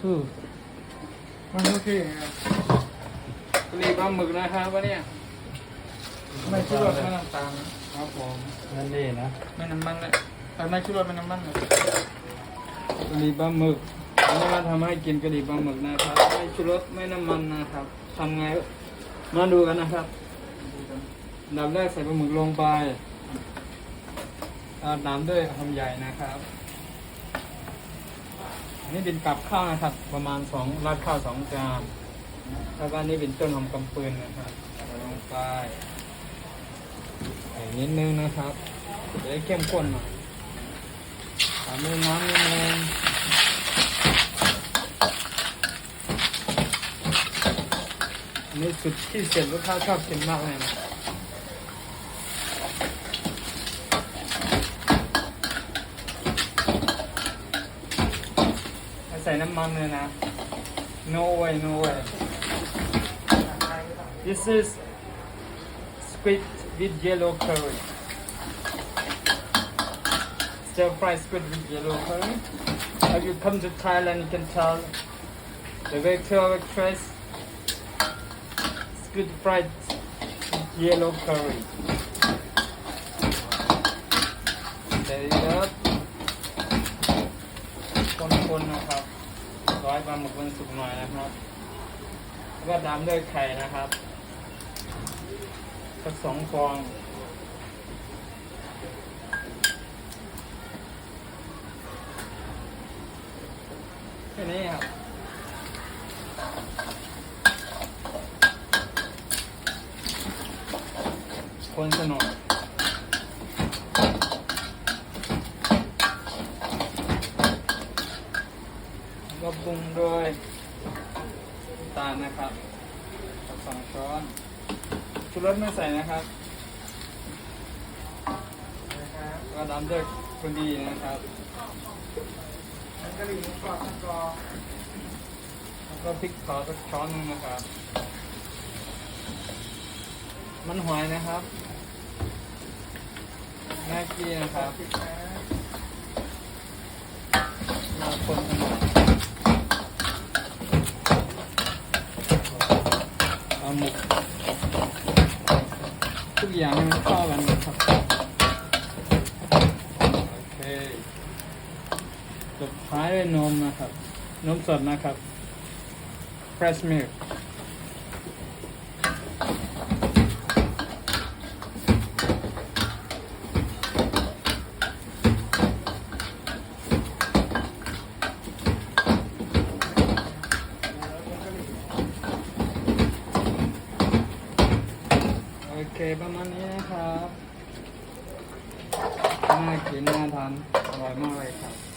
ทูมันโอเคครับรีบปลาหมึกนะครับวันนี้ไม่ชุรสไม่น้ำตาลนะครับผมนั่นดีนะไม่น้ำมันเลยแต่ไม่ชุรสไม่น้ำมันเลยกะหรี่ปลาหมึกอันนี้มาทำให้กินกะหรี่ปลาหมึกนะครับ ไม่ชุรสไม่น้ำมันนะครับทำไงมาดูกันนะครับอันดับแรกใส่ปลาหมึกลงไปราดน้ำด้วยหอมใหญ่นะครับ อันนี้เป็นกับข้าวนะครับ ประมาณสองราดข้าวสองจานแล้วก็นนี้เป็นต้นหอมกำปืนนะครับลงไปใส่นิดนึงนะครับจะได้เข้มข้นหน่อยตามด้วยน้ำนิดนึงนนี้สุดที่เสร็จลูกค้าชอบกินมากเลยนะ ส่น้ำมันเลยนะ no way no way this is squid with yellow curry stir fry squid with yellow curry if you come to Thailand you can tell the vector waitress squid fried with yellow curry there you go คนๆนะครับ ร้อยปลาหมึกมันสุกหน่อยนะครับ แล้วก็ตามด้วยไข่นะครับสักสองฟองแค่นี้ครับคนสนุกก็ ปรุงโดยน้ำตาลนะครับสักสองช้อนชูรสไม่ใส่นะครับก็ตามด้วยคนดีนะครับแล้วก็หรี่กรอบกรอบแล้วก็พริกเผาสักช้อนหนึงนะครับ มันหอยนะครับแม่กี้นะครับมาคนกันหน่อยเอาหมกทุก อย่างให้มันเข้ากันนะครับโอเคจบท้ายด้วยนมนะครับ นมสดนะครับ fresh milk โอ เคประมาณนี้นะครับ น่ากินน่าทานอร่อยมากเลยครับ